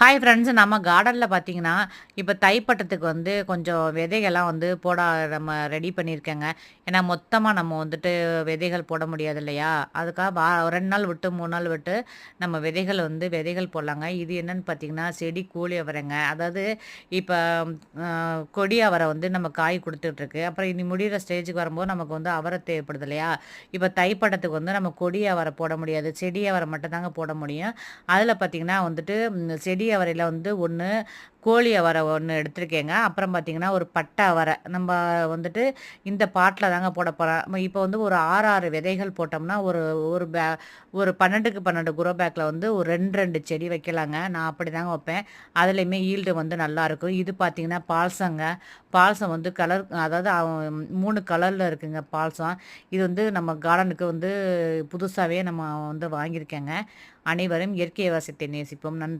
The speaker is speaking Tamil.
ஹாய் ஃப்ரெண்ட்ஸ் நம்ம கார்டனில் பார்த்தீங்கன்னா இப்போ தைப்பட்டத்துக்கு வந்து கொஞ்சம் விதைகள்லாம் வந்து போட நம்ம ரெடி பண்ணியிருக்கேங்க. ஏன்னா மொத்தமாக நம்ம வந்துட்டு விதைகள் போட முடியாது இல்லையா? அதுக்காக வா ரெண்டு நாள் விட்டு மூணு நாள் விட்டு நம்ம விதைகள் வந்து விதைகள் போடலாங்க. இது என்னன்னு பார்த்தீங்கன்னா செடி கூலி அவரைங்க. அதாவது இப்போ கொடி அவரை வந்து நம்ம காய் கொடுத்துட்ருக்கு. அப்புறம் இனி முடிகிற ஸ்டேஜுக்கு வரும்போது நமக்கு வந்து அவரை தேவைப்படுது இல்லையா? இப்போ தைப்பட்டத்துக்கு வந்து நம்ம கொடி அவரை போட முடியாது. செடி அவரை மட்டும் தாங்க போட முடியும். அதில் பார்த்தீங்கன்னா வந்துட்டு செடி அவரையில் வந்து ஒன்று கோழி அவரை ஒன்று எடுத்திருக்கேங்க. அப்புறம் பார்த்தீங்கன்னா ஒரு பட்டை அவரை. நம்ம வந்துட்டு இந்த பாட்டில் தாங்க போட போகிறோம் இப்போ வந்து ஒரு ஆறு ஆறு விதைகள் போட்டோம்னா ஒரு ஒரு பே ஒரு பன்னெண்டுக்கு பன்னெண்டு குரோ பேக்கில் வந்து ஒரு ரெண்டு ரெண்டு செடி வைக்கலாங்க. நான் அப்படி தாங்க வைப்பேன். அதுலேயுமே ஈல்டு வந்து நல்லாயிருக்கும் இது பார்த்தீங்கன்னா பால்சங்க. பால்சம் வந்து கலர் அதாவது மூணு கலரில் இருக்குங்க பால்சம். இது வந்து நம்ம கார்டனுக்கு வந்து புதுசாகவே நம்ம வந்து வாங்கியிருக்கேங்க. அனைவரும் இயற்கை விவசாயத்தை நேசிப்போம். நன்றி.